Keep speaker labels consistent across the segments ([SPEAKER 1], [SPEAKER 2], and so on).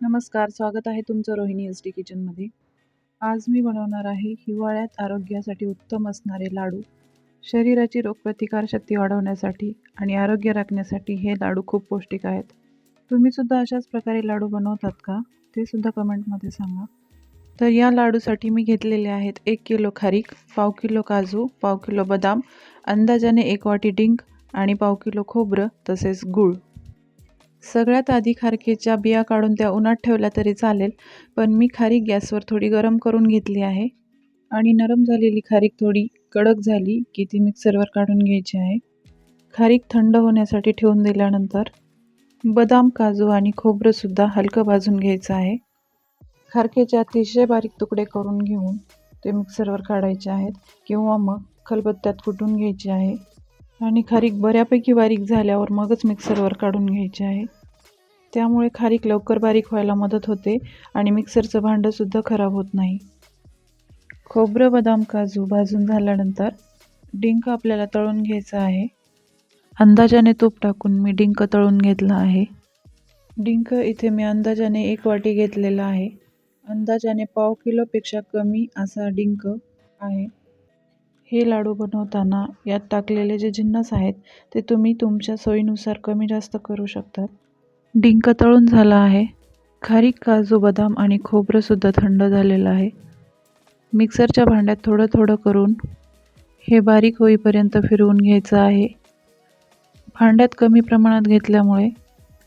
[SPEAKER 1] नमस्कार स्वागत आहे तुमचं रोहिणी एस डी किचनमध्ये आज मी बनवणार आहे हिवाळ्यात आरोग्यासाठी उत्तम असणारे लाडू. शरीराची रोगप्रतिकारशक्ती वाढवण्यासाठी आणि आरोग्य राखण्यासाठी हे लाडू खूप पौष्टिक आहेत. तुम्हीसुद्धा अशाच प्रकारे लाडू बनवतात का? ते सुद्धा कमेंटमध्ये सांगा. तर या लाडूसाठी मी घेतलेले आहेत एक किलो खारीक पाव किलो काजू पाव किलो बदाम अंदाजाने एक वाटी डिंक आणि पाव किलो खोबरं तसेच गूळ. सगळ्यात आधी खारकेच्या बिया काढून त्या उन्हात ठेवल्या तरी चालेल पण मी खारीक गॅसवर थोडी गरम करून घेतली आहे. आणि नरम झालेली खारीक थोडी कडक झाली की ती मिक्सरवर काढून घ्यायची आहे. खारीक थंड होण्यासाठी ठेवून दिल्यानंतर बदाम काजू आणि खोबरंसुद्धा हलकं भाजून घ्यायचं आहे. खारकेचे अतिशय बारीक तुकडे करून घेऊन ते मिक्सरवर काढायचे आहेत किंवा मग खलबत्त्यात कुटून घ्यायचे आहे. आणि खारीक बऱ्यापैकी बारीक झाल्यावर मगच मिक्सरवर काढून घ्यायची आहे. त्यामुळे खारीक लवकर बारीक व्हायला मदत होते आणि मिक्सरचं भांडंसुद्धा खराब होत नाही. खोबरं बदाम काजू भाजून झाल्यानंतर डिंक आपल्याला तळून घ्यायचं आहे. अंदाजाने तूप टाकून मी डिंक तळून घेतला आहे. डिंक इथे मी अंदाजाने एक वाटी घेतलेला आहे. अंदाजाने पाव किलोपेक्षा कमी असा डिंक आहे. हे लाडू बनवताना यात टाकलेले जे जिन्नस आहेत ते तुम्ही तुमच्या सोयीनुसार कमी जास्त करू शकतात. डिंक तळून झाला आहे. खारीक काजू बदाम आणि खोबरंसुद्धा थंड झालेलं आहे. मिक्सरच्या भांड्यात थोडं थोडं करून हे बारीक होईपर्यंत फिरवून घ्यायचं आहे. भांड्यात कमी प्रमाणात घेतल्यामुळे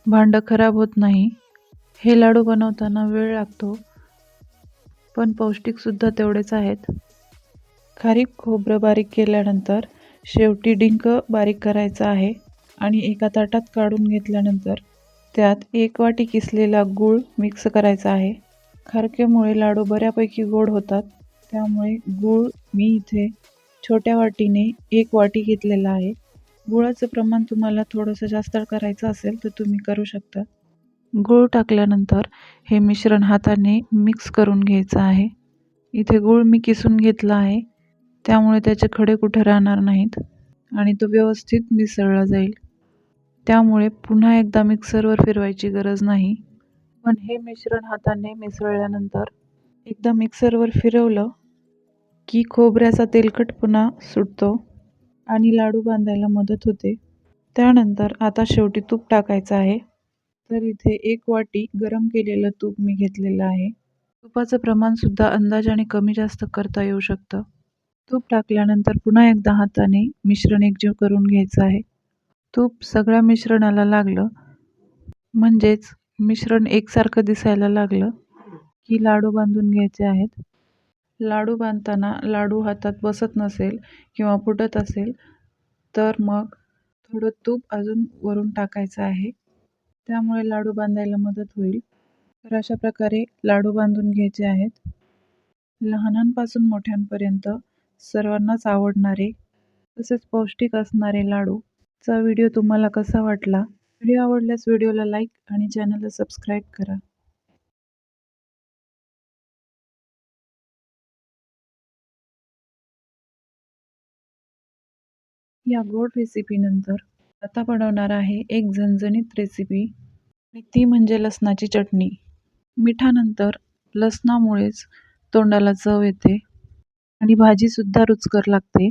[SPEAKER 1] भांडं खराब होत नाही. हे लाडू बनवताना वेळ लागतो पण पौष्टिकसुद्धा तेवढेच आहेत. खारीक खोबरं बारीक केल्यानंतर शेवटी डिंक बारीक करायचा आहे आणि एका ताटात काढून घेतल्यानंतर त्यात एक वाटी किसलेला गूळ मिक्स करायचा आहे. खारकेमुळे लाडू बऱ्यापैकी गोड होतात. त्यामुळे गूळ मी इथे छोट्या वाटीने एक वाटी घेतलेला आहे. गुळाचं प्रमाण तुम्हाला थोडंसं जास्त करायचं असेल तर तुम्ही करू शकता. गूळ टाकल्यानंतर हे मिश्रण हाताने मिक्स करून घ्यायचं आहे. इथे गूळ मी किसून घेतला आहे. त्यामुळे त्याचे खडे कुठे राहणार नाहीत आणि तो व्यवस्थित मिसळला जाईल. त्यामुळे पुन्हा एकदा मिक्सरवर फिरवायची गरज नाही. पण हे मिश्रण हाताने मिसळल्यानंतर एकदा मिक्सरवर फिरवलं की खोबऱ्याचा तेलकटपणा सुटतो आणि लाडू बांधायला मदत होते. त्यानंतर आता शेवटी तूप टाकायचं आहे. तर इथे एक वाटी गरम केलेलं तूप मी घेतलेलं आहे. तुपाचं प्रमाणसुद्धा अंदाजाने कमी जास्त करता येऊ शकतं. तूप टाकल्यानंतर पुन्हा एकदा हाताने मिश्रण एकजीव करून घ्यायचं आहे. तूप सगळ्या मिश्रणाला लागलं. म्हणजेच मिश्रण एकसारखं दिसायला लागलं की लाडू बांधून घ्यायचे आहेत. लाडू बांधताना लाडू हातात बसत नसेल किंवा फुटत असेल तर मग थोडं तूप अजून वरून टाकायचं आहे. त्यामुळे लाडू बांधायला मदत होईल. तर अशा प्रकारे लाडू बांधून घ्यायचे आहेत. लहानांपासून मोठ्यांपर्यंत सर्वांनाच आवडणारे तसेच पौष्टिक असणारे लाडूचा व्हिडिओ तुम्हाला कसा वाटला? व्हिडिओ आवडल्यास व्हिडिओला लाईक आणि चॅनलला सबस्क्राईब करा. या गोड रेसिपीनंतर आता बनवणार आहे एक झणझणीत रेसिपी आणि ती म्हणजे लसणाची चटणी. मिठानंतर लसणामुळेच तोंडाला चव येते. आणि भाजीसुद्धा रुचकर लागते.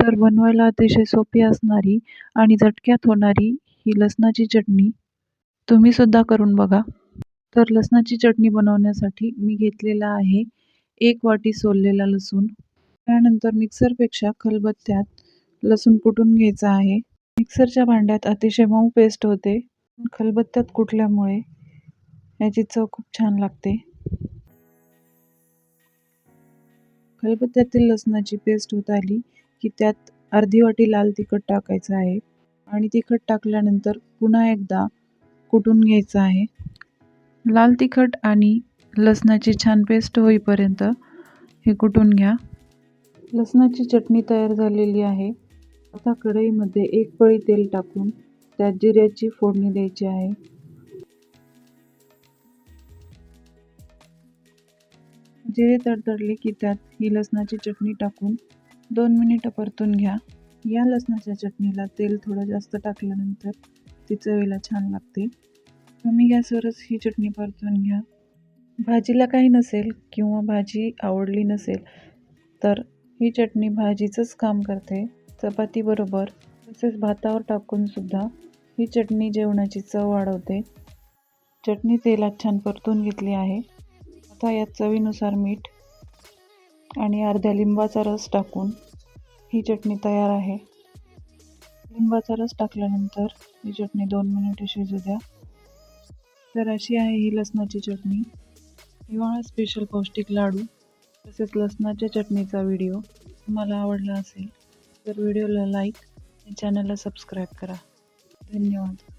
[SPEAKER 1] तर बनवायला अतिशय सोपी असणारी आणि झटक्यात होणारी ही लसणाची चटणी तुम्हीसुद्धा करून बघा. तर लसणाची चटणी बनवण्यासाठी मी घेतलेला आहे एक वाटी सोललेला लसूण. त्यानंतर मिक्सरपेक्षा खलबत्त्यात लसूण कुटून घ्यायचा आहे. मिक्सरच्या भांड्यात अतिशय मऊ पेस्ट होते. खलबत्त्यात कुटल्यामुळे याची चव खूप छान लागते. खलबत्त्यातील लसणाची पेस्ट होत आली की त्यात अर्धी वाटी लाल तिखट टाकायचं आहे. आणि तिखट टाकल्यानंतर पुन्हा एकदा कुटून घ्यायचं आहे. लाल तिखट आणि लसणाची छान पेस्ट होईपर्यंत हे कुटून घ्या. लसणाची चटणी तयार झालेली आहे. आता कढईमध्ये एक पळी तेल टाकून त्यात जिऱ्याची फोडणी द्यायची आहे. जिरे तडतडले की त्यात ही लसणाची चटणी टाकून दोन मिनिटं परतून घ्या. या लसणाच्या चटणीला तेल थोडं जास्त टाकल्यानंतर ती चवीला छान लागते. कमी गॅसवरच ही चटणी परतून घ्या. भाजीला काही नसेल किंवा भाजी आवडली नसेल तर ही चटणी भाजीचंच काम करते. चपातीबरोबर तसेच भातावर टाकूनसुद्धा ही चटणी जेवणाची चव वाढवते. चटणी तेलात छान परतून घेतली आहे. आता यात चवीनुसार मीठ आणि अर्ध्या लिंबाचा रस टाकून ही चटणी तयार आहे. लिंबाचा रस टाकल्यानंतर ही चटणी दोन मिनिटे शिजू द्या. तर अशी आहे ही लसणाची चटणी. हिवाळा स्पेशल पौष्टिक लाडू तसेच लसणाच्या चटणीचा व्हिडिओ तुम्हाला आवडला असेल तर व्हिडिओला लाईक आणि चॅनलला सबस्क्राईब करा. धन्यवाद.